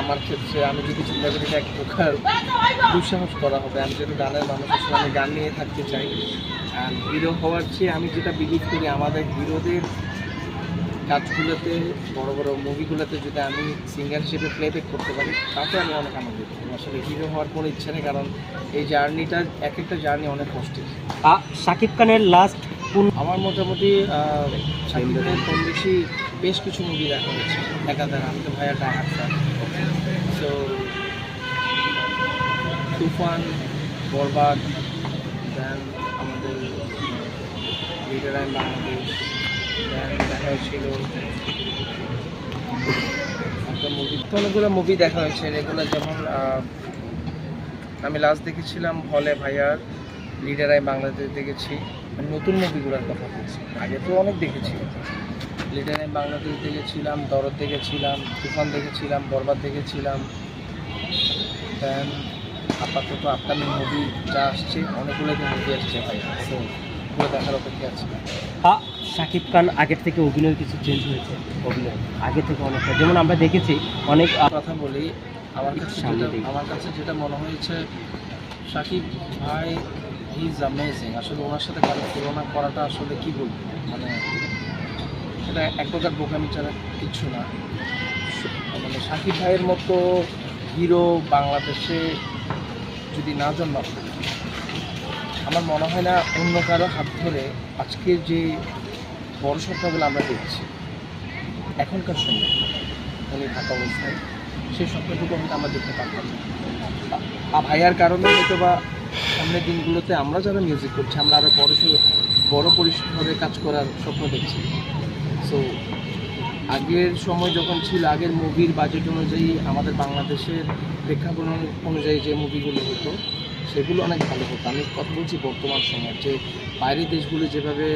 আমার ক্ষেত্রে আমি যদি চিন্তা করি এক প্রকার দুঃসাহস করা হবে আমি যেহেতু গানের মানুষ আসলে আমি গান নিয়ে থাকতে চাই আর হিরো হওয়ার চেয়ে আমি যেটা বিলিভ করি আমাদের হিরোদের কাজগুলোতে বড় বড় মুভিগুলোতে যদি আমি সিঙ্গার হিসেবে প্লেব্যাক করতে পারি তাতে আমি অনেক আনন্দিত। আসলে হিরো হওয়ার কোনো ইচ্ছা নেই কারণ এই জার্নিটা এক একটা জার্নি অনেক কষ্টের। শাকিব খানের লাস্ট আমার মোটামুটি আহ, শাকিবের কম বেশি বেশ কিছু মুভি দেখা হয়েছে। একাধারে আমি তো ভাইয়া ডায়ার সো তুফান, বরবাদ দেন আমাদের লিডার আইন বাংলাদেশ দেন দেখা হয়েছিল একটা মুভি অনেকগুলো মুভি দেখা হয়েছে। এগুলো যেমন আমি লাস্ট দেখেছিলাম হলে ভাইয়ার লিডার আই বাংলাদেশ দেখেছি। নতুন মুভিগুলোর কথা বলছি। আগে তো অনেক দেখেছি। লিডার আই বাংলাদেশ দেখেছিলাম দরদ দেখেছিলাম তুফান দেখেছিলাম বরবাদ দেখেছিলাম। দেন আপাতত আপকামিং মুভি যা আসছে অনেকগুলো মুভি আসছে ভাই। সো ওগুলো দেখার অপেক্ষা আছে। আহ, শাকিব খান আগের থেকে অভিনয় কিছু চেঞ্জ হয়েছে? অভিনয়। আগে থেকে অনেকটা। যেমন আমরা দেখেছি অনেক কথা বলি আমার কাছে। আমার কাছে যেটা মনে হয়েছে সাকিব ভাই হি ইজ অ্যামেজিং আসলে ওনার সাথে কারও তুলনা করাটা আসলে কি বলব? মানে এটা এক প্রকার বোকামি ছাড়া কিচ্ছু না। মানে সাকিব ভাইয়ের মতো হিরো বাংলাদেশে যদি না জন্মাত আমার মনে হয় না অন্য কারও হাত ধরে আজকের যে বড় স্বপ্নগুলো আমরা দেখছি, এখনকার সময় উনি থাকা অবস্থায় সেই স্বপ্নটুকু হয়তো আমরা দেখতে পারতাম ভাইয়ার কারণে হয়তো বা সামনের দিনগুলোতে আমরা যারা মিউজিক করছি, আমরা আরও বড় বড় পরিসরে কাজ করার স্বপ্ন দেখছি। সো আগের সময় যখন ছিল আগের মুভির বাজেট অনুযায়ী আমাদের বাংলাদেশের প্রেক্ষাপট অনুযায়ী যে মুভিগুলো হতো সেগুলো অনেক ভালো হতো। আমি কথা বলছি বর্তমান সময় যে বাইরের দেশগুলো যেভাবে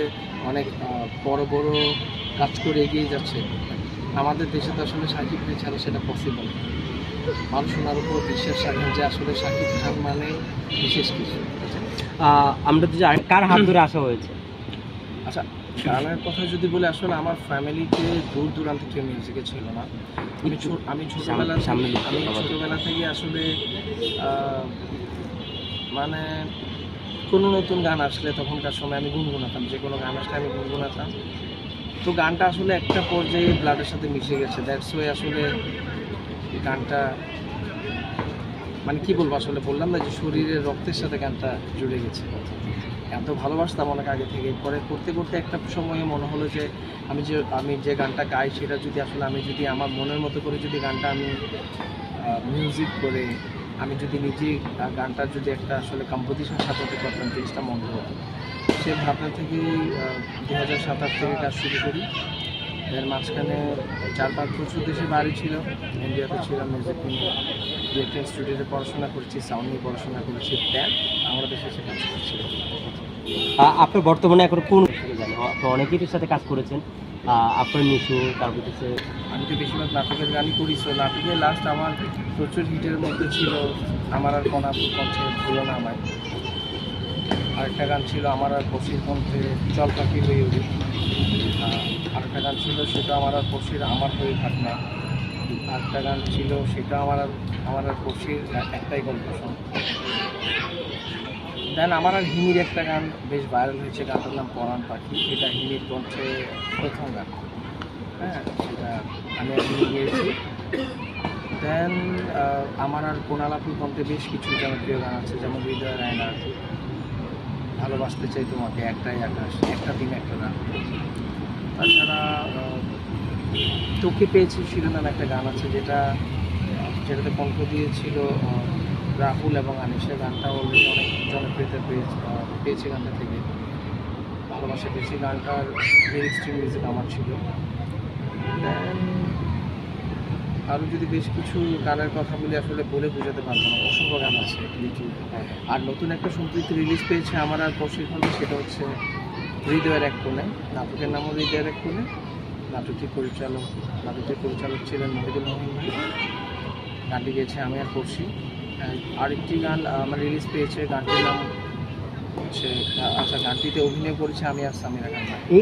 অনেক বড় বড় কাজ করে এগিয়ে যাচ্ছে আমাদের দেশে তো আসলে সাকিব ভাই ছাড়া সেটা পসিবল মানুষ ওনার উপর বিশ্বাস রাখেন যে আসলে সাকিব খান মানে বিশেষ কিছু আমরা তো কার হাত ধরে আসা হয়েছে। আচ্ছা গানের কথা যদি বলে আসলে আমার ফ্যামিলিতে দূর দূরান্ত কেউ মিউজিকে ছিল না। আমি আমি ছোটোবেলা আমি। ছোটবেলা থেকে আসলে মানে কোনো নতুন গান আসলে তখনকার সময় আমি গুনগুনাতাম যে কোনো গান আসলে আমি গুনগুনাতাম তো গানটা আসলে একটা পর্যায়ে ব্লাডের সাথে মিশে গেছে। দ্যাটস ওয়ে আসলে গানটা মানে কি বলব আসলে বললাম না যে শরীরের রক্তের সাথে গানটা জুড়ে গেছে। এত ভালোবাসতাম অনেক আগে থেকে। পরে করতে করতে একটা সময়ে মনে হলো যে, আমি যে আমি যে গানটা গাই সেটা যদি আসলে আমি যদি আমার মনের মতো করে যদি গানটা আমি মিউজিক করে, আমি যদি নিজে গানটার যদি একটা আসলে কম্পোজিশন সাজাতে পারতাম, জিনিসটা মন্দ হতো। সে ভাবনা থেকেই দু হাজার সাতাশ থেকে কাজ শুরু করি। এর মাঝখানে চার পাঁচ বছর দেশে বাড়ি ছিল। ইন্ডিয়াতে ছিলাম মিউজিক ডিরেক্টর স্টুডিওতে পড়াশোনা করছি সাউন্ড নিয়ে পড়াশোনা করেছি দেন বাংলাদেশে এসে কাজ করছি। আপনি বর্তমানে এখন কোন জানেন আপনি অনেকের সাথে কাজ করেছেন। আপনার মিশু তারপর হচ্ছে আমি তো বেশিরভাগ নাটকের গানই করি সো নাটকের লাস্ট আমার প্রচুর হিটের মধ্যে ছিল। আমার আর কোনা কণ্ঠে ভুলো না আমায়। আরেকটা গান ছিল আমার আর পশির কণ্ঠে চল পাখি হয়ে উঠি। আরেকটা গান ছিল, সেটা আমার আর পশির আমার হয়ে থাক না। আরেকটা গান ছিল, সেটা আমার আর আমার আর পশির একটাই গল্প শোন। দেন আমার আর হিমির একটা গান বেশ ভাইরাল হয়েছে, গানটার নাম পরাণ পাখি। এটা হিমির কণ্ঠে প্রথম গান। হ্যাঁ সেটা আমি হিমি গিয়েছি। দেন আমার আর কোনালাপুর কণ্ঠে বেশ কিছু জনপ্রিয় গান আছে, যেমন হৃদয় রায়না, ভালোবাসতে চাই তোমাকে একটাই আকাশ, একটা দিন, একটা রাত। তাছাড়া তোকে পেয়েছি শিরোনাম একটা গান আছে যেটা যেটাতে কণ্ঠ দিয়েছিল রাহুল এবং আনিসের গানটা অলরেডি অনেক জনপ্রিয়তা পেয়েছে পেয়েছে গানটা থেকে। ভালোবাসা পেয়েছি। গানটার লিরিক্স মিউজিক আমার ছিল। আরও যদি বেশ কিছু গানের কথা বলি আসলে বলে বোঝাতে পারব না। অসংখ্য গান আছে। আর নতুন একটা সম্প্রীতি রিলিজ পেয়েছে আমার আর প্রশিক্ষণ সেটা হচ্ছে হৃদয়ের এক কোণে, নাটকের নামও হৃদয়ের এক কোণে, নাটকটি পরিচালক, নাটকটির পরিচালক ছিলেন মহিদুল মোহন ভাই। গানটি গেয়েছে আমি আর করছি আরেকটি গান আমার রিলিজ পেয়েছে, গানটির নাম হচ্ছে আচ্ছা গানটিতে অভিনয় করেছে আমি আর সামিরা খান